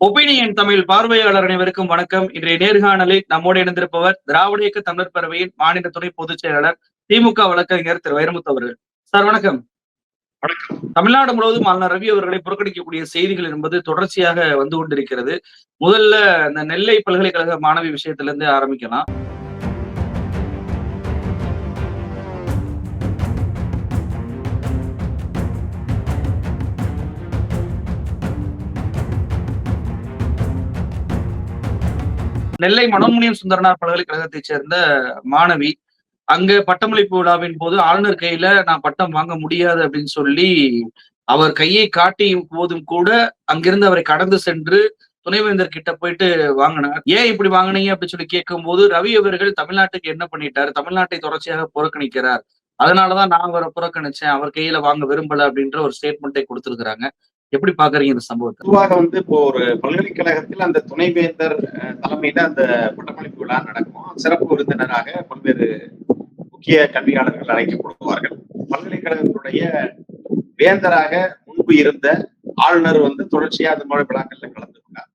Opinion Tamil பார்வையாளர் அனைவருக்கும் வணக்கம். இன்றைய நேர்காணலில் நம்மோடு இணைந்திருப்பவர் திராவிட இயக்க தமிழர் பேரவையின் மாநில துணை பொதுச் செயலாளர் திமுக வழக்கறிஞர் திரு வைரமுத்து அவர்கள். சார் வணக்கம். வணக்கம். தமிழ்நாடு முழுவதும் ஆளுநர் ரவி அவர்களை புறக்கணிக்கக்கூடிய செய்திகள் என்பது தொடர்ச்சியாக வந்து கொண்டிருக்கிறது. முதல்ல இந்த நெல்லை பல்கலைக்கழக மாணவி விஷயத்திலிருந்து ஆரம்பிக்கலாம். நெல்லை மனோமுனியம் சுந்தரனார் பல்கலைக்கழகத்தைச் சேர்ந்த மாணவி அங்க பட்டமளிப்பு விழாவின் போது ஆளுநர் கையில நான் பட்டம் வாங்க முடியாது அப்படின்னு சொல்லி அவர் கையை காட்டி போதும் கூட அங்கிருந்து அவரை கடந்து சென்று துணைவேந்தர் கிட்ட போயிட்டு வாங்கினார். ஏன் இப்படி வாங்கினீங்க அப்படின்னு சொல்லி கேட்கும் போது ரவி அவர்கள் தமிழ்நாட்டுக்கு என்ன பண்ணிட்டாரு? தமிழ்நாட்டை தொடர்ச்சியாக புறக்கணிக்கிறார். அதனாலதான் நான் அவரை புறக்கணிச்சேன். அவர் கையில வாங்க விரும்பல அப்படின்ற ஒரு ஸ்டேட்மெண்ட்டை கொடுத்திருக்கிறாங்க. எப்படி பாக்குறீங்க இந்த சம்பவத்தை? பொதுவாக வந்து இப்போ ஒரு பல்கலைக்கழகத்தில் அந்த துணைவேந்தர் தலைமையில அந்த பட்டமளிப்பு விழா நடக்கும். சிறப்பு விருந்தினராக பல்வேறு முக்கிய கல்வியாளர்கள் அழைக்கப்படுவார்கள். பல்கலைக்கழகத்தினுடைய வேந்தராக முன்பு இருந்த ஆளுநர் வந்து தொடர்ச்சியா அந்த மாதிரி விழாக்கள்ல கலந்து கொண்டார்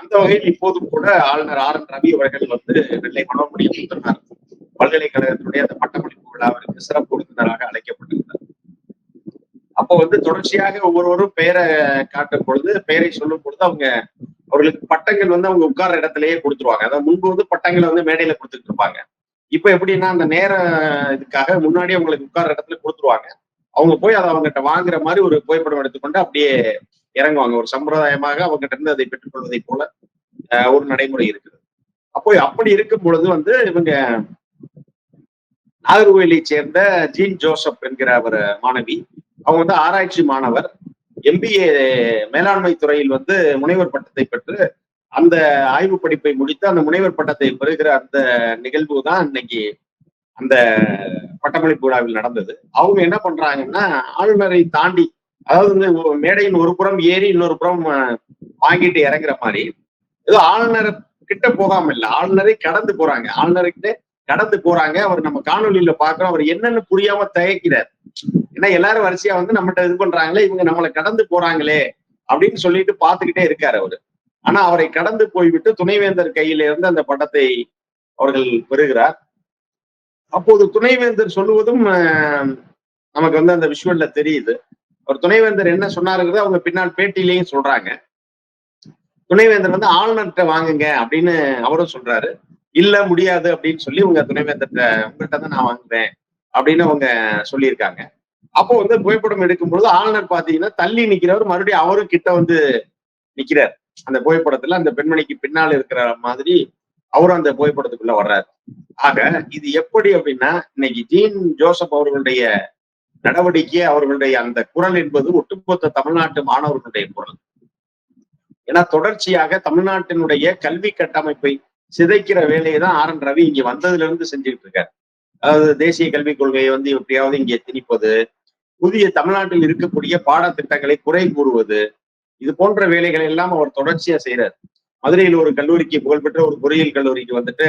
அந்த வகையில் இப்போதும் கூட ஆளுநர் ஆர் என் ரவி அவர்கள் வந்து வெள்ளை மனோன்மணியம் சுந்தரனார் பல்கலைக்கழகத்தினுடைய அந்த பட்டமளிப்பு விழாவிற்கு சிறப்பு விருந்தினராக அழைக்கப்பட்டிருந்தார் அப்போ வந்து தொடர்ச்சியாக ஒவ்வொருவரும் பெயரை காட்டும் பொழுது பெயரை சொல்லும் பொழுது அவங்க அவர்களுக்கு பட்டங்கள் வந்து அவங்க உட்கார்ற இடத்திலேயே கொடுத்துருவாங்க. அதாவது முன்பு வந்து பட்டங்களை வந்து மேடையில கொடுத்துட்டு இருப்பாங்க. இப்ப எப்படின்னா அந்த நேர இதுக்காக முன்னாடி அவங்களுக்கு உட்கார்ற இடத்துல கொடுத்துருவாங்க. அவங்க போய் அதை அவங்ககிட்ட வாங்குற மாதிரி ஒரு புகைப்படம் எடுத்துக்கொண்டு அப்படியே இறங்குவாங்க. ஒரு சம்பிரதாயமாக அவங்ககிட்ட இருந்து அதை பெற்றுக்கொள்வதை போல அஹ், ஒரு நடைமுறை இருக்குது. அப்போ அப்படி இருக்கும் பொழுது வந்து இவங்க நாகர்கோயிலை சேர்ந்த ஜீன் ஜோசப் என்கிற ஒரு மாணவி அவங்க வந்து ஆராய்ச்சி மாணவர். எம்பிஏ மேலாண்மை துறையில் வந்து முனைவர் பட்டத்தை பெற்று அந்த ஆய்வு படிப்பை முடித்து அந்த முனைவர் பட்டத்தை பெறுகிற அந்த நிகழ்வு தான் இன்னைக்கு அந்த பட்டமளிப்பு விழாவில் நடந்தது. அவங்க என்ன பண்றாங்கன்னா ஆளுநரை தாண்டி அதாவது வந்து மேடையின் ஒரு புறம் ஏறி இன்னொரு புறம் வாங்கிட்டு இறங்குற மாதிரி ஏதோ ஆளுநர் கிட்ட போகாம இல்லை ஆளுநரை கடந்து போறாங்க. ஆளுநர்கிட்ட கடந்து போறாங்க. அவர் நம்ம காணொலியில பாக்குறோம் அவர் என்னன்னு புரியாம தயக்கிறார். ஏன்னா எல்லாரும் வரிசையா வந்து நம்மகிட்ட இது பண்றாங்களே இவங்க நம்மளை கடந்து போறாங்களே அப்படின்னு சொல்லிட்டு பாத்துக்கிட்டே இருக்காரு அவரு. ஆனா அவரை கடந்து போய்விட்டு துணைவேந்தர் கையில இருந்து அந்த பட்டத்தை அவர்கள் பெறுகிறார். அப்போது துணைவேந்தர் சொல்லுவதும் ஆஹ், நமக்கு வந்து அந்த விஷுவல்ல தெரியுது. அவர் துணைவேந்தர் என்ன சொன்னாருங்கிறத அவங்க பின்னால் பேட்டியிலையும் சொல்றாங்க. துணைவேந்தர் வந்து ஆளுநர்கிட்ட வாங்குங்க அப்படின்னு அவரும் சொல்றாரு. இல்ல முடியாது அப்படின்னு சொல்லி உங்க துணைவேந்தர்கிட்ட உங்கள்கிட்ட தான் நான் வாங்குவேன் அப்படின்னு அவங்க சொல்லியிருக்காங்க. அப்போ வந்து புகைப்படம் எடுக்கும் பொழுது ஆளுநர் பாத்தீங்கன்னா தள்ளி நிக்கிறவர் மறுபடியும் அவரும் கிட்ட வந்து நிக்கிறார் அந்த புகைப்படத்துல அந்த பெண்மணிக்கு பின்னால் இருக்கிற மாதிரி அவரும் அந்த புகைப்படத்துக்குள்ள வர்றாரு. ஆக இது எப்படி அப்படின்னா இன்னைக்கு ஜீன் ஜோசப் அவர்களுடைய நடவடிக்கை அவர்களுடைய அந்த குரல் என்பது ஒட்டுமொத்த தமிழ்நாட்டு மாணவர்களுடைய குரல். ஏன்னா தொடர்ச்சியாக தமிழ்நாட்டினுடைய கல்வி கட்டமைப்பை சிதைக்கிற வேலையை தான் ஆர் என் ரவி இங்க வந்ததுல இருந்து செஞ்சுக்கிட்டு இருக்காரு. அதாவது தேசிய கல்விக் கொள்கையை வந்து எப்படியாவது இங்கே திணிப்பது புதிய தமிழ்நாட்டில் இருக்கக்கூடிய பாடத்திட்டங்களை குறை கூறுவது இது போன்ற வேலைகளை எல்லாம் அவர் தொடர்ச்சியா செய்யறாரு மதுரையில் ஒரு கல்லூரிக்கு புகழ்பெற்ற ஒரு பொறியியல் கல்லூரிக்கு வந்துட்டு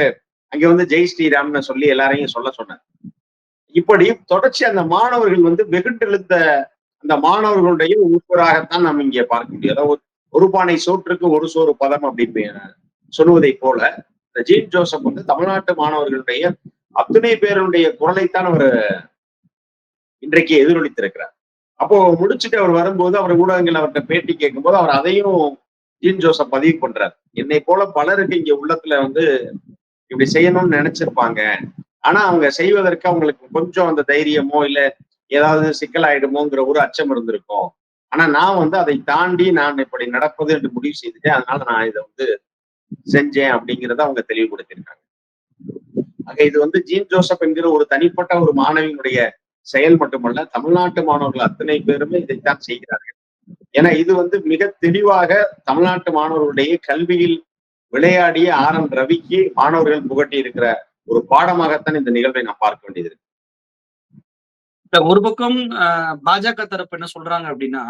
அங்க வந்து ஜெய் ஸ்ரீராம்னு சொல்லி எல்லாரையும் சொல்ல சொன்னார். இப்படி தொடர்ச்சி அந்த மாணவர்கள் வந்து வெகுண்டெழுந்த அந்த மாணவர்களுடைய உட்பராகத்தான் நாம் இங்கே பார்க்க முடியும். அதாவது ஒரு பானை சோற்றுக்கு ஒரு சோறு பதம் அப்படின்னு சொல்லுவதை போல இந்த ஜீன் ஜோசப் வந்து தமிழ்நாட்டு மாணவர்களுடைய அத்தனை பேருடைய குரலைத்தான் அவர் இன்றைக்கு எதிரொலித்திருக்கிறார். அப்போ முடிச்சுட்டு அவர் வரும்போது அவர் ஊடகங்கள் அவர்கிட்ட பேட்டி கேட்கும்போது அவர் அதையும் ஜீன் ஜோசப் பதிவு பண்றார். என்னை போல பலருக்கு இங்க உள்ளத்துல வந்து இப்படி செய்யணும்னு நினைச்சிருப்பாங்க. ஆனா அவங்க செய்வதற்கு அவங்களுக்கு கொஞ்சம் அந்த தைரியமோ இல்ல ஏதாவது சிக்கலாயிடுமோங்கிற ஒரு அச்சம் இருந்திருக்கும். ஆனா நான் வந்து அதை தாண்டி நான் இப்படி நடப்பது என்று முடிவு செய்துட்டேன். அதனால நான் இதை வந்து செஞ்சேன் அப்படிங்கிறத அவங்க தெளிவுபடுத்தியிருக்காங்க ஆக இது வந்து ஜீன் ஜோசப் என்கிற ஒரு தனிப்பட்ட ஒரு மாணவியினுடைய செயல் மட்டுமல்ல தமிழ்நாட்டு மாணவர்கள் அத்தனை பேருமே இதைத்தான் செய்கிறார்கள் ஏன்னா இது வந்து மிக தெளிவாக தமிழ்நாட்டு மாணவர்களுடைய கல்வியில் விளையாடிய ஆர் என் ரவிக்கு மாணவர்கள் புகட்டி இருக்கிற ஒரு பாடமாகத்தான் இந்த நிகழ்வை நான் பார்க்க வேண்டியது இருக்கு. ஒரு பக்கம் ஆஹ், பாஜக தரப்பு என்ன சொல்றாங்க அப்படின்னா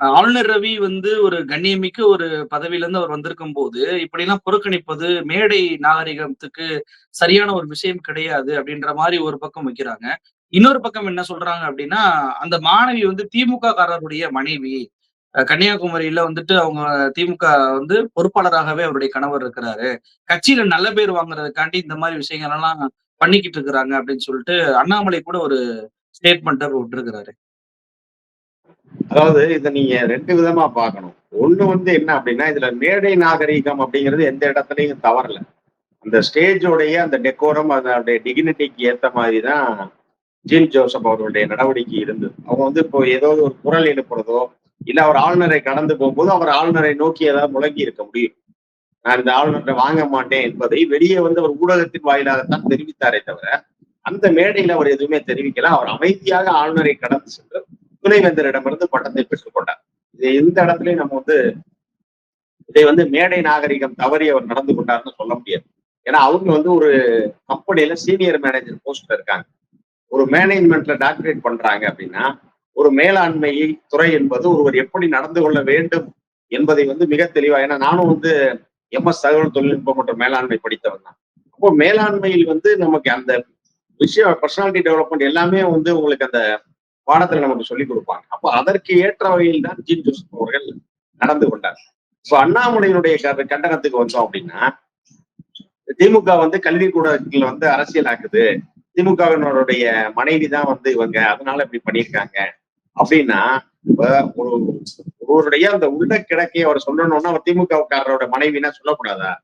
ஆளுநர் ரவி வந்து ஒரு கண்ணியமிக்க ஒரு பதவியில இருந்து அவர் வந்திருக்கும் போது இப்படி எல்லாம் புறக்கணிப்பது மேடை நாகரிகத்துக்கு சரியான ஒரு விஷயம் கிடையாது அப்படின்ற மாதிரி ஒரு பக்கம் வைக்கிறாங்க. இன்னொரு பக்கம் என்ன சொல்றாங்க அப்படின்னா அந்த மாணவி வந்து திமுக காரருடைய மனைவி கன்னியாகுமரியில வந்துட்டு அவங்க திமுக வந்து பொறுப்பாளராகவே அவருடைய கணவர் இருக்கிறாரு. கட்சியில நல்ல பேர் வாங்குறதுக்காண்டி இந்த மாதிரி விஷயங்கள் எல்லாம் பண்ணிக்கிட்டு இருக்கிறாங்க அப்படின்னு சொல்லிட்டு அண்ணாமலை கூட ஒரு ஸ்டேட்மெண்ட் விட்டுருக்கிறாரு அதாவது இதை நீங்க ரெண்டு விதமா பார்க்கணும். ஒண்ணு வந்து என்ன அப்படின்னா இதுல மேடை நாகரீகம் அப்படிங்கிறது எந்த இடத்துலயும் தவறல. அந்த ஸ்டேஜோடைய அந்த டெக்கோரம் அதனுடைய டிகினிட்டிக்கு ஏத்த மாதிரி தான் ஜீன் ஜோசப் அவர்களுடைய நடவடிக்கை இருந்தது. அவங்க வந்து இப்போ ஏதோ ஒரு குரல் எழுப்புறதோ இல்ல அவர் ஆளுநரை கடந்து போகும்போது அவர் ஆளுநரை நோக்கி ஏதாவது முழங்கி இருக்க முடியும். நான் இந்த ஆளுநரை வாங்க மாட்டேன் என்பதை வெளியே வந்து அவர் ஊடகத்தின் வாயிலாகத்தான் தெரிவித்தாரே தவிர அந்த மேடையில் அவர் எதுவுமே தெரிவிக்கல. அவர் அமைதியாக ஆளுநரை கடந்து சென்று துணைவேந்தரிடமிருந்து பட்டத்தை பெற்றுக் கொண்டார் இது எந்த இடத்துலயும் நம்ம வந்து இதை வந்து மேடை நாகரிகம் தவறி அவர் நடந்து கொண்டார்னு சொல்ல முடியாது. ஏன்னா அவங்க வந்து ஒரு கம்பெனியில சீனியர் மேனேஜர் போஸ்ட்ல இருக்காங்க. ஒரு மேனேஜ்மெண்ட்ல டாக்டரேட் பண்றாங்க அப்படின்னா ஒரு மேலாண்மை துறை என்பது ஒருவர் எப்படி நடந்து கொள்ள வேண்டும் என்பதை வந்து மிக தெளிவா ஏன்னா நானும் வந்து எம்எஸ் தகவல் தொழில்நுட்பம் மற்றும் மேலாண்மை படித்தவன் தான். அப்போ மேலாண்மையில் வந்து நமக்கு அந்த விஷயம் பர்சனாலிட்டி டெவலப்மெண்ட் எல்லாமே வந்து உங்களுக்கு அந்த பாடத்துல நமக்கு சொல்லிக் கொடுப்பாங்க. அப்போ அதற்கு ஏற்ற வகையில் தான் ஜீன் ஜோசப் அவர்கள் நடந்து கொண்டார். இப்ப அண்ணாமலையினுடைய க- கண்டனத்துக்கு வந்தோம் அப்படின்னா திமுக வந்து கல்விக்கூடத்தில் வந்து அரசியல் ஆக்குது. திமுகவினருடைய மனைவி தான் வந்து இவங்க. அதனால இப்படி பண்ணியிருக்காங்க. அப்படின்னா இப்ப ஒரு ஒருவருடைய அந்த உள்ள கிடக்கையை அவர் சொல்லணும்னா அவர் திமுகவுக்காரரோட மனைவினா சொல்லக்கூடாதா?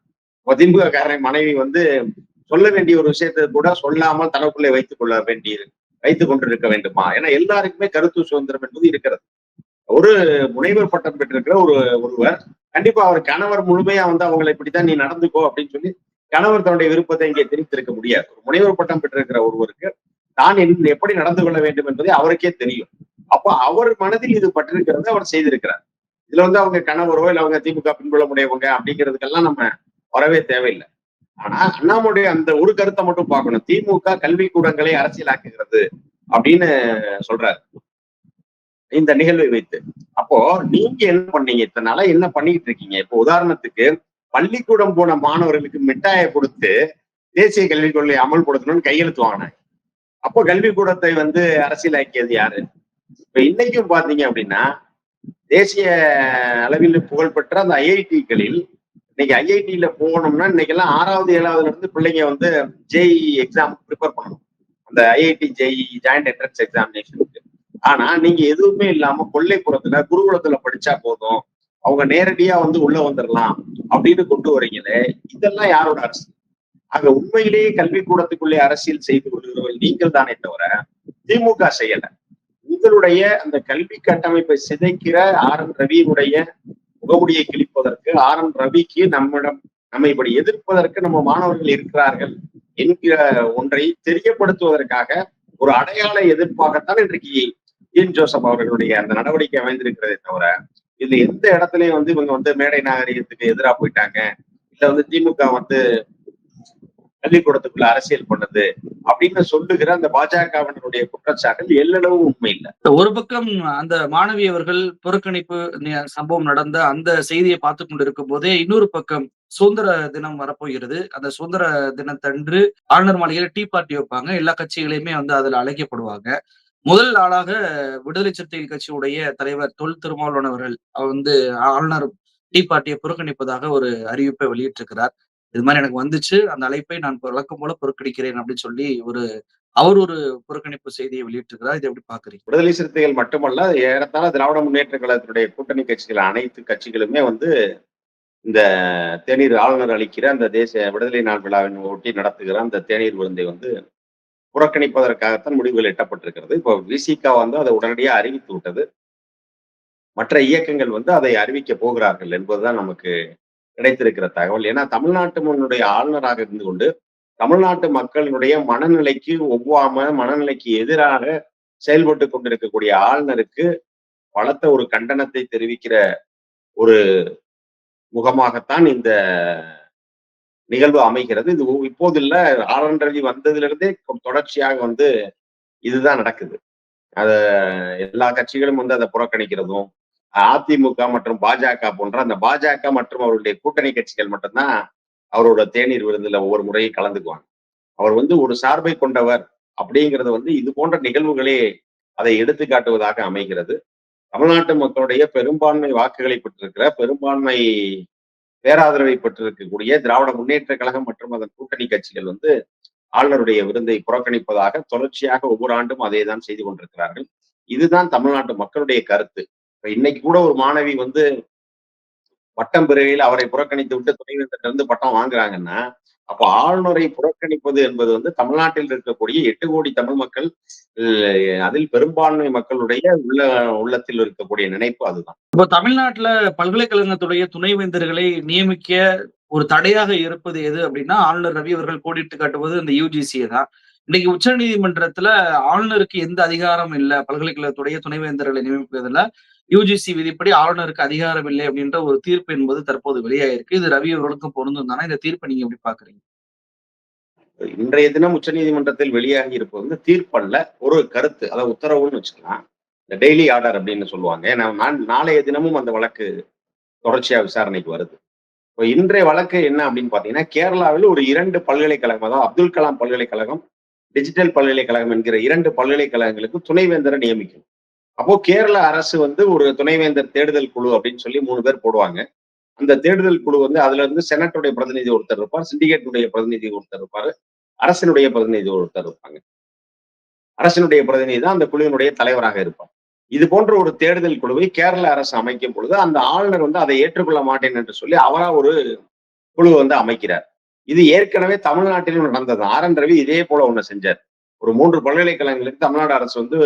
திமுக காரன் மனைவி வந்து சொல்ல வேண்டிய ஒரு விஷயத்தை கூட சொல்லாமல் தனக்குள்ளே வைத்துக் கொள்ள வேண்டியது. வைத்துக் கொண்டிருக்க வேண்டுமா? ஏன்னா எல்லாருக்குமே கருத்து சுதந்திரம் என்பது இருக்கிறது. ஒரு முனைவர் பட்டம் பெற்றிருக்கிற ஒரு ஒருவர் கண்டிப்பா அவர் கணவர் முழுமையா வந்து அவங்களை இப்படித்தான் நீ நடந்துக்கோ அப்படின்னு சொல்லி கணவர் தன்னுடைய விருப்பத்தை இங்கே திணித்திருக்க முடியாது. ஒரு முனைவர் பட்டம் பெற்றிருக்கிற ஒருவருக்கு தான் என்- எப்படி நடந்து கொள்ள வேண்டும் என்பதை அவருக்கே தெரியும். அப்போ அவர் மனதில் இது பட்டிருக்கிறது அவர் செய்திருக்கிறார். இதுல வந்து அவங்க கணவரோ இல்ல அவங்க திமுக பின்புலமுடையவங்க அப்படிங்கிறதுக்கெல்லாம் நம்ம வரவே தேவையில்லை. ஆனா அண்ணாமலையுடைய அந்த ஒரு கருத்தை மட்டும் பார்க்கணும். திமுக கல்வி கூடங்களை அரசியலாக்குகிறது அப்படின்னு சொல்றாரு. இந்த நிகழ்வை வைத்து. அப்போ நீங்க என்ன பண்ணீங்க? இத்தனால என்ன பண்ணிட்டு இருக்கீங்க? இப்போ உதாரணத்துக்கு பள்ளிக்கூடம் போன மாணவர்களுக்கு மிட்டாயை கொடுத்து தேசிய கல்விக் கொள்கை அமல்படுத்தணும்னு கையெழுத்து வாங்கினாங்க. அப்போ கல்விக்கூடத்தை வந்து அரசியலாக்கியது யாரு? இப்ப இன்னைக்கும் பாத்தீங்க அப்படின்னா தேசிய அளவில் புகழ்பெற்ற அந்த ஐஐடிகளில் இன்னைக்கு ஐஐடியில போகணும்னா இன்னைக்கெல்லாம் ஆறாவது ஏழாவதுல இருந்து பிள்ளைங்க வந்து ஜேஇ எக்ஸாம் ப்ரிப்பேர் பண்ணணும். அந்த ஐஐடி ஜேஇ ஜாயிண்ட் என்ட்ரன்ஸ் எக்ஸாமினேஷனுக்கு ஆனா நீங்க எதுவுமே இல்லாம கொள்ளைப்புறத்துல குருகுலத்துல படிச்சா போதும். அவங்க நேரடியா வந்து உள்ள வந்துடலாம் அப்படின்னு கொண்டு வரீங்களே இதெல்லாம் யாரோட அரசு? அங்க உண்மையிலேயே கல்விக்கூடத்துக்குள்ளே அரசியல் செய்து கொள்கிறவர்கள் நீங்கள் தானே தவிர திமுக செய்யல. உங்களுடைய அந்த கல்வி கட்டமைப்பை சிதைக்கிற ஆர் என் ரவியினுடைய முகமுடியை கிழிப்பதற்கு ஆர் என் ரவிக்கு நம்மிடம் நம்மை இப்படி எதிர்ப்பதற்கு நம்ம மாணவர்கள் இருக்கிறார்கள் என்கிற ஒன்றை தெரியப்படுத்துவதற்காக ஒரு அடையாள எதிர்ப்பாகத்தான் இன்றைக்கு ஏன் ஜோசப் அவர்களுடைய அந்த நடவடிக்கை அமைந்திருக்கிறதே தவிர இதுல எந்த இடத்துலயும் வந்து இவங்க வந்து மேடை நாகரிகத்துக்கு எதிரா போயிட்டாங்க. இல்ல வந்து திமுக வந்து பள்ளிக்கூடத்துக்குள்ள அரசியல் பண்ணுது அப்படின்னு சொல்லுகிற அந்த பாஜகவினருடைய குற்றச்சாட்டில் எல்லளவு உண்மை இல்லை. ஒரு பக்கம் அந்த மாணவி அவர்கள் புறக்கணிப்பு சம்பவம் நடந்த அந்த செய்தியை பார்த்து கொண்டிருக்கும் போதே இன்னொரு பக்கம் சுதந்திர தினம் வரப்போகிறது. அந்த சுதந்திர தினத்தன்று ஆளுநர் மாளிகையில டீ பார்ட்டி வைப்பாங்க. எல்லா கட்சிகளையுமே வந்து அதுல அழைக்கப்படுவாங்க. முதல் ஆளாக விடுதலை சிறுத்தைகள் கட்சியுடைய தலைவர் தொல் திருமாவளவன் அவர்கள் அவர் வந்து ஆளுநர் டீ பார்ட்டியை புறக்கணிப்பதாக ஒரு அறிவிப்பை வெளியிட்டிருக்கிறார். இது மாதிரி எனக்கு வந்துச்சு. அந்த அழைப்பை நான் வழக்கம் போல புறக்கணிக்கிறேன் அப்படின்னு சொல்லி ஒரு அவர் ஒரு புறக்கணிப்பு செய்தியை வெளியிட்டிருக்கிறார். இதை எப்படி பாக்குறீங்க விடுதலை சிறுத்தைகள் மட்டுமல்ல ஏறத்தாழ திராவிட முன்னேற்ற கழகத்தினுடைய கூட்டணி கட்சிகள் அனைத்து கட்சிகளுமே வந்து இந்த தேநீர் ஆளுநர் அளிக்கிற அந்த தேசிய விடுதலை நாள் விழாவின் ஒட்டி நடத்துகிற அந்த தேநீர் விருந்தை வந்து புறக்கணிப்பதற்காகத்தான் முடிவுகள் எட்டப்பட்டிருக்கிறது. இப்போ விசிகா வந்து அதை உடனடியாக அறிவித்து விட்டது. மற்ற இயக்கங்கள் வந்து அதை அறிவிக்க போகிறார்கள் என்பதுதான் நமக்கு கிடைத்திருக்கிற தகவல். ஏன்னா தமிழ்நாட்டு முன்னுடைய ஆளுநராக இருந்து கொண்டு தமிழ்நாட்டு மக்களினுடைய மனநிலைக்கு ஒவ்வாம மனநிலைக்கு எதிராக செயல்பட்டு கொண்டிருக்கக்கூடிய ஆளுநருக்கு பலத்த ஒரு கண்டனத்தை தெரிவிக்கிற ஒரு முகமாகத்தான் இந்த நிகழ்வு அமைகிறது. இது இப்போது இல்ல ஆர் வந்ததிலிருந்தே தொடர்ச்சியாக வந்து இதுதான் நடக்குது. அத எல்லா கட்சிகளும் வந்து அதை புறக்கணிக்கிறதும் அதிமுக மற்றும் பாஜக போன்ற அந்த பாஜக மற்றும் அவருடைய கூட்டணி கட்சிகள் மட்டும்தான் அவரோட தேநீர் விருந்துல ஒவ்வொரு முறையும் கலந்துக்குவாங்க. அவர் வந்து ஒரு சார்பை கொண்டவர் அப்படிங்கிறது வந்து இது போன்ற நிகழ்வுகளே அதை எடுத்து காட்டுவதாக அமைகிறது. தமிழ்நாட்டு மக்களுடைய பெரும்பான்மை வாக்குகளை பெற்றிருக்கிற பெரும்பான்மை பேராதரவை பெற்றிருக்கக்கூடிய திராவிட முன்னேற்ற கழகம் மற்றும் அதன் கூட்டணி கட்சிகள் வந்து ஆளுநருடைய விருந்தை புறக்கணிப்பதாக தொடர்ச்சியாக ஒவ்வொரு ஆண்டும் அதை தான் செய்து கொண்டிருக்கிறார்கள். இதுதான் தமிழ்நாட்டு மக்களுடைய கருத்து. இன்னைக்கு கூட ஒரு மாணவி வந்து பட்டம் பெறுகையில் அவரை புறக்கணித்து விட்டு துணைவேந்தர் இருந்து பட்டம் வாங்குறாங்கன்னா அப்ப ஆளுநரை புறக்கணிப்பது என்பது வந்து தமிழ்நாட்டில் இருக்கக்கூடிய எட்டு கோடி தமிழ் மக்கள் அதில் பெரும்பான்மை மக்களுடைய உள்ள உள்ளத்தில் இருக்கக்கூடிய நினைப்பு அதுதான். இப்போ தமிழ்நாட்டுல பல்கலைக்கழகத்துடைய துணைவேந்தர்களை நியமிக்க ஒரு தடையாக இருப்பது எது அப்படின்னா ஆளுநர் ரவி அவர்கள் கோடிட்டு காட்டுவது இந்த யூஜிசியை தான். இன்னைக்கு உச்சநீதிமன்றத்துல ஆளுநருக்கு எந்த அதிகாரம் இல்லை பல்கலைக்கழகத்துடைய துணைவேந்தர்களை நியமிப்பதில் யூஜிசி விதிப்படி ஆளுநருக்கு அதிகாரம் இல்லை அப்படின்ற ஒரு தீர்ப்பு என்பது தற்போது வெளியாயிருக்கு. இது ரவி அவர்களுக்கும் பொருந்தும் தானே? இந்த தீர்ப்பை நீங்க எப்படி பாக்குறீங்க இன்றைய தினம் உச்ச நீதிமன்றத்தில் வெளியாகி இருப்பது வந்து தீர்ப்பல்ல ஒரு கருத்து அதாவது உத்தரவுன்னு வச்சுக்கலாம். இந்த டெய்லி ஆர்டர் அப்படின்னு சொல்லுவாங்க. ஏன்னா நான் நாளைய தினமும் அந்த வழக்கு தொடர்ச்சியா விசாரணைக்கு வருது. இப்போ இன்றைய வழக்கு என்ன அப்படின்னு பாத்தீங்கன்னா கேரளாவில் ஒரு இரண்டு பல்கலைக்கழகம் அதாவது அப்துல் கலாம் பல்கலைக்கழகம் டிஜிட்டல் பல்கலைக்கழகம் என்கிற இரண்டு பல்கலைக்கழகங்களுக்கு துணைவேந்தரை நியமிக்கும் அப்போ கேரள அரசு வந்து ஒரு துணைவேந்தர் தேடுதல் குழு அப்படின்னு சொல்லி மூணு பேர் போடுவாங்க. அந்த தேடுதல் குழு வந்து அதுல இருந்து செனட்டுடைய பிரதிநிதி ஒருத்தர் இருப்பார் சிண்டிகேட்டுடைய பிரதிநிதி ஒருத்தர் இருப்பாரு அரசினுடைய பிரதிநிதி ஒருத்தர் இருப்பாங்க. அரசினுடைய பிரதிநிதி தான் அந்த குழுவினுடைய தலைவராக இருப்பார். இது போன்ற ஒரு தேடுதல் குழுவை கேரள அரசு அமைக்கும் பொழுது அந்த ஆளுநர் வந்து அதை ஏற்றுக்கொள்ள மாட்டேன் என்று சொல்லி அவரா ஒரு குழு வந்து அமைக்கிறார். இது ஏற்கனவே தமிழ்நாட்டிலும் நடந்தது. ஆர் என் ரவி இதே போல ஒண்ணு செஞ்சார். ஒரு மூன்று பல்கலைக்கழகங்களுக்கு தமிழ்நாடு அரசு வந்து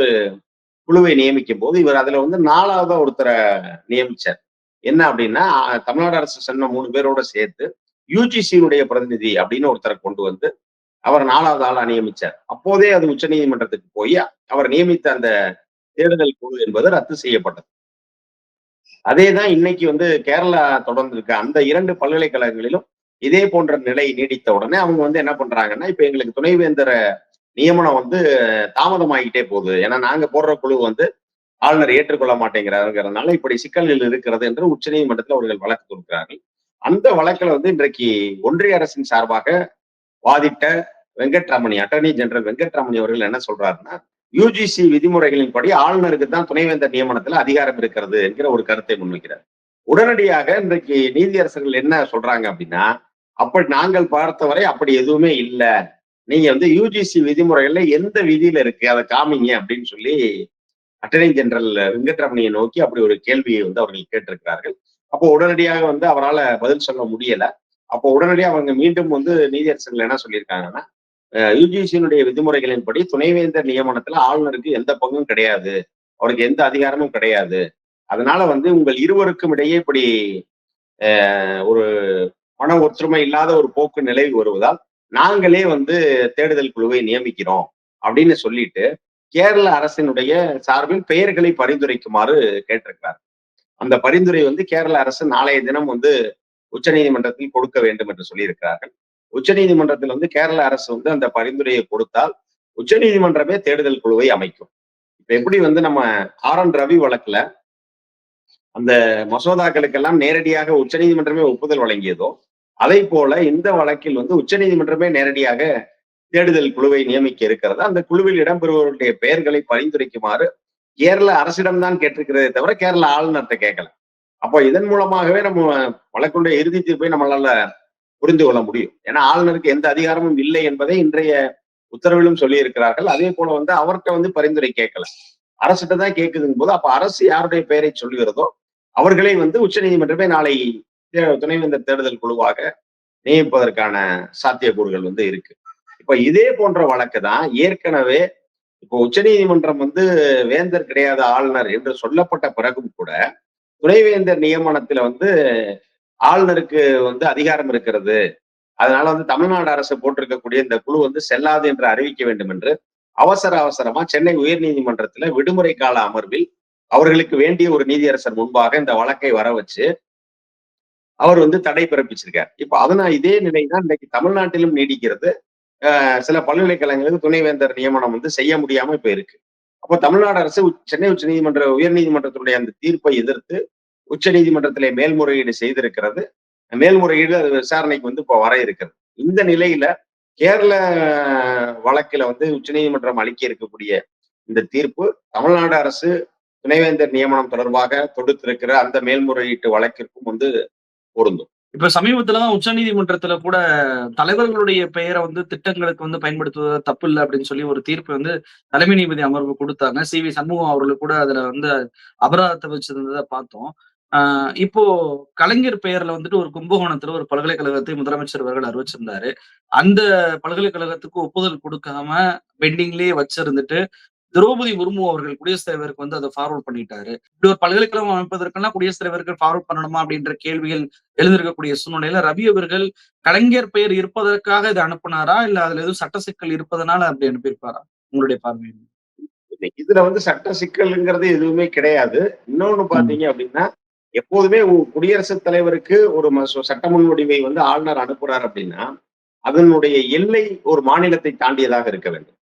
குழுவை நியமிக்கும் போது இவர் அதுல வந்து நாலாவதா ஒருத்தரை நியமிச்சார். என்ன அப்படின்னா தமிழ்நாடு அரசு சொன்ன மூணு பேரோட சேர்த்து யூஜிசியினுடைய பிரதிநிதி அப்படின்னு ஒருத்தரை கொண்டு வந்து அவர் நாலாவது ஆளா நியமிச்சார். அப்போதே அது உச்சநீதிமன்றத்துக்கு போய் அவர் நியமித்த அந்த தேடுதல் குழு என்பது ரத்து செய்யப்பட்டது. அதேதான் இன்னைக்கு வந்து கேரளா தொடர்ந்துருக்க அந்த இரண்டு பல்கலைக்கழகங்களிலும் இதே போன்ற நிலை நீடித்த உடனே அவங்க வந்து என்ன பண்றாங்கன்னா இப்ப எங்களுக்கு துணைவேந்தர நியமனம் வந்து தாமதமாகிட்டே போகுது. ஏன்னா நாங்க போடுற குழு வந்து ஆளுநர் ஏற்றுக்கொள்ள மாட்டேங்கிறாருங்கிறதுனால இப்படி சிக்கல்கள் இருக்கிறது என்று உச்சநீதிமன்றத்தில் அவர்கள் வழக்கு கொடுக்கிறார்கள் அந்த வழக்குல வந்து இன்றைக்கு ஒன்றிய அரசின் சார்பாக வாதிட்ட வெங்கட்ராமணி அட்டர்னி ஜெனரல் வெங்கட்ராமணி அவர்கள் என்ன சொல்றாருன்னா யூஜிசி விதிமுறைகளின்படி ஆளுநருக்கு தான் துணைவேந்தர் நியமனத்துல அதிகாரம் இருக்கிறது என்கிற ஒரு கருத்தை முன்வைக்கிறார். உடனடியாக இன்றைக்கு நீதியரசர்கள் என்ன சொல்றாங்க அப்படின்னா அப்படி நாங்கள் பார்த்தவரை அப்படி எதுவுமே இல்லை. நீங்க வந்து யூஜிசி விதிமுறைகள்ல எந்த விதியில இருக்கு? அதை காமிங்க அப்படின்னு சொல்லி அட்டர்னி ஜெனரல் வெங்கட்ரமணியை நோக்கி அப்படி ஒரு கேள்வியை வந்து அவர்கள் கேட்டிருக்கிறார்கள். அப்போ உடனடியாக வந்து அவரால் பதில் சொல்ல முடியல. அப்போ உடனடியாக அவங்க மீண்டும் வந்து நீதியரசர்கள் என்ன சொல்லியிருக்காங்கன்னா யூஜிசியினுடைய விதிமுறைகளின்படி துணைவேந்தர் நியமனத்துல ஆளுநருக்கு எந்த பங்கும் கிடையாது. அவருக்கு எந்த அதிகாரமும் கிடையாது. அதனால வந்து உங்கள் இருவருக்கும் இடையே இப்படி ஒரு மன ஒற்றுமை இல்லாத ஒரு போக்கு நிலவி வருவதால் நாங்களே வந்து தேடுதல் குழுவை நியமிக்கிறோம் அப்படின்னு சொல்லிட்டு கேரள அரசினுடைய சார்பில் பெயர்களை பரிந்துரைக்குமாறு கேட்டிருக்கிறார். அந்த பரிந்துரை வந்து கேரள அரசு நாளைய தினம் வந்து உச்சநீதிமன்றத்தில் கொடுக்க வேண்டும் என்று சொல்லியிருக்கிறார்கள். உச்சநீதிமன்றத்தில் வந்து கேரள அரசு வந்து அந்த பரிந்துரையை கொடுத்தால் உச்சநீதிமன்றமே தேடுதல் குழுவை அமைக்கும். இப்ப எப்படி வந்து நம்ம ஆர் என் ரவி வழக்குல அந்த மசோதாக்களுக்கெல்லாம் நேரடியாக உச்சநீதிமன்றமே ஒப்புதல் வழங்கியதோ அதை போல இந்த வழக்கில் வந்து உச்சநீதிமன்றமே நேரடியாக தேடுதல் குழுவை நியமிக்க இருக்கிறது. அந்த குழுவில் இடம்பெறுபவர்களுடைய பெயர்களை பரிந்துரைக்குமாறு கேரள அரசிடம்தான் கேட்டிருக்கிறதே தவிர கேரள ஆளுநர்கிட்ட கேட்கல. அப்போ இதன் மூலமாகவே நம்ம வழக்குடைய இறுதி தீர்ப்பை நம்மளால புரிந்து கொள்ள முடியும். ஏன்னா ஆளுநருக்கு எந்த அதிகாரமும் இல்லை என்பதை இன்றைய உத்தரவிலும் சொல்லி இருக்கிறார்கள் அதே போல வந்து அவர்கிட்ட வந்து பரிந்துரை கேட்கல. அரசிட்ட தான் கேட்குதுங்க போது அப்ப அரசு யாருடைய பெயரை சொல்லுகிறதோ அவர்களே வந்து உச்சநீதிமன்றமே நாளை துணைவேந்தர் தேடுதல் குழுவாக நியமிப்பதற்கான சாத்தியக்கூறுகள் வந்து இருக்கு. இப்ப இதே போன்ற வழக்கு தான் ஏற்கனவே இப்போ உச்சநீதிமன்றம் வந்து வேந்தர் கிடையாத ஆளுநர் என்று சொல்லப்பட்ட பிறகும் கூட துணைவேந்தர் நியமனத்துல வந்து ஆளுநருக்கு வந்து அதிகாரம் இருக்கிறது. அதனால வந்து தமிழ்நாடு அரசு போட்டிருக்கக்கூடிய இந்த குழு வந்து செல்லாது என்று அறிவிக்க வேண்டும் என்று அவசர அவசரமா சென்னை உயர்நீதிமன்றத்துல விடுமுறை கால அமர்வில் அவர்களுக்கு வேண்டிய ஒரு நீதியரசர் முன்பாக இந்த வழக்கை வர வச்சு அவர் வந்து தடை பிறப்பிச்சிருக்கார். இப்ப அதனால் இதே நிலை தான் இன்னைக்கு தமிழ்நாட்டிலும் நீடிக்கிறது. சில பல்கலைக்கழகங்களுக்கு துணைவேந்தர் நியமனம் வந்து செய்ய முடியாம இப்ப இருக்கு. அப்போ தமிழ்நாடு அரசு சென்னை உச்ச நீதிமன்ற உயர் நீதிமன்றத்தினுடைய அந்த தீர்ப்பை எதிர்த்து உச்ச நீதிமன்றத்திலே மேல்முறையீடு செய்திருக்கிறது. மேல்முறையீடு அது விசாரணைக்கு வந்து இப்போ வர இருக்கிறது. இந்த நிலையில கேரள வழக்கில் வந்து உச்சநீதிமன்றம் அளிக்க இருக்கக்கூடிய இந்த தீர்ப்பு தமிழ்நாடு அரசு துணைவேந்தர் நியமனம் தொடர்பாக தொடுத்திருக்கிற அந்த மேல்முறையீட்டு வழக்கிற்கும் வந்து பொருந்தும். இப்ப சமீபத்துலதான் உச்சநீதிமன்றத்துல கூட தலைவர்களுடைய பெயரை வந்து திட்டங்களுக்கு வந்து பயன்படுத்துவது தப்பு இல்லை அப்படின்னு சொல்லி ஒரு தீர்ப்பு வந்து தலைமை நீதிபதி அமர்வு கொடுத்தாங்க. சி வி சண்முகம் அவர்களுக்கு கூட அதுல வந்து அபராதத்தை வச்சிருந்ததை பார்த்தோம். ஆஹ் இப்போ கலைஞர் பெயர்ல வந்துட்டு ஒரு கும்பகோணத்துல ஒரு பல்கலைக்கழகத்தை முதலமைச்சர் அவர்கள் அறிவிச்சிருந்தாரு. அந்த பல்கலைக்கழகத்துக்கு ஒப்புதல் கொடுக்காம பெண்டிங்லயே வச்சிருந்துட்டு திரௌபதி முர்மு அவர்கள் குடியரசுத் தலைவருக்கு வந்து அதை ஃபார்வர்ட் பண்ணிட்டாரு. இப்படி ஒரு பல்கலைக்கழகம் அமைப்பதற்கெல்லாம் குடியரசுத் தலைவருக்கு ஃபார்வர்ட் பண்ணணுமா அப்படின்ற கேள்விகள் எழுந்திருக்கக்கூடிய சூழ்நிலையில ரவி அவர்கள் கலைஞர் பெயர் இருப்பதற்காக இதை அனுப்புனாரா? இல்ல அதுல எதுவும் சட்ட சிக்கல் இருப்பதனால அப்படி அனுப்பியிருப்பாரா? உங்களுடைய பார்வை இதுல வந்து சட்ட சிக்கல்ங்கிறது எதுவுமே கிடையாது. இன்னொன்னு பாத்தீங்க அப்படின்னா எப்போதுமே குடியரசுத் தலைவருக்கு ஒரு சட்ட முன்வடிவை வந்து ஆளுநர் அனுப்புறாரு அப்படின்னா அதனுடைய எல்லை ஒரு மாநிலத்தை தாண்டியதாக இருக்க வேண்டும்.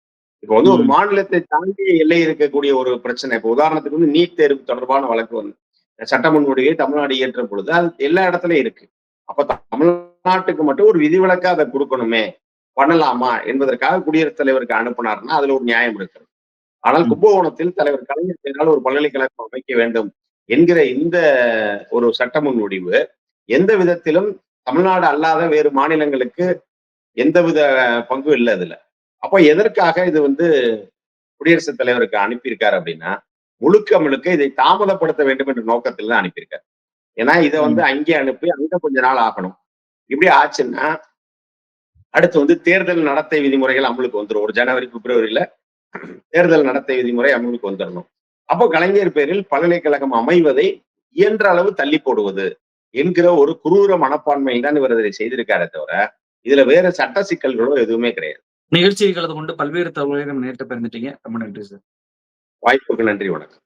இப்போ வந்து ஒரு. மாநிலத்தை தாண்டிய எல்லை இருக்கக்கூடிய ஒரு பிரச்சனை இப்போ உதாரணத்துக்கு வந்து நீட் தேர்வு தொடர்பான வழக்கு வந்து சட்ட முன்வடிவை தமிழ்நாடு இயற்ற பொழுது அது எல்லா இடத்துலயும் இருக்கு அப்ப தமிழ்நாட்டுக்கு மட்டும் ஒரு விதிவிலக்கா அதை கொடுக்கணுமே பண்ணலாமா என்பதற்காக குடியரசுத் தலைவருக்கு அனுப்புனாருன்னா அதுல ஒரு நியாயம் இருக்கு ஆனால். கும்பகோணத்தில் தலைவர் கலைஞர் பெயரால் ஒரு பல்கலைக்கழகம் அமைக்க வேண்டும் என்கிற இந்த ஒரு சட்ட முன்வடிவு எந்த விதத்திலும் தமிழ்நாடு அல்லாத வேறு மாநிலங்களுக்கு எந்தவித பங்கும் இல்லை அதுல அப்போ எதற்காக இது வந்து குடியரசுத் தலைவருக்கு அனுப்பியிருக்காரு அப்படின்னா முழுக்க முழுக்க இதை தாமதப்படுத்த வேண்டும் என்ற நோக்கத்தில் தான் அனுப்பியிருக்காரு. ஏன்னா இதை வந்து அங்கே அனுப்பி அங்க கொஞ்ச நாள் ஆகணும். இப்படி ஆச்சுன்னா அடுத்து வந்து தேர்தல் நடத்தை விதிமுறைகள் அமலுக்கு வந்துடும் ஒரு ஜனவரி பிப்ரவரியில தேர்தல் நடத்தை விதிமுறை அமலுக்கு வந்துடணும் அப்போ கலைஞர் பேரில் பல்கலைக்கழகம் அமைவதை இயன்ற அளவு தள்ளி போடுவது என்கிற ஒரு குரூர மனப்பான்மையில் தான் இவர் இதை செய்திருக்காரே தவிர இதுல வேற சட்ட சிக்கல்களோ எதுவுமே கிடையாது. நிகழ்ச்சியை கலந்து கொண்டு பல்வேறு தகவல்களை நம்ம நேரிட்ட பிறந்துட்டீங்க ரொம்ப நன்றி சார். வாய்ப்புக்கு நன்றி வணக்கம்.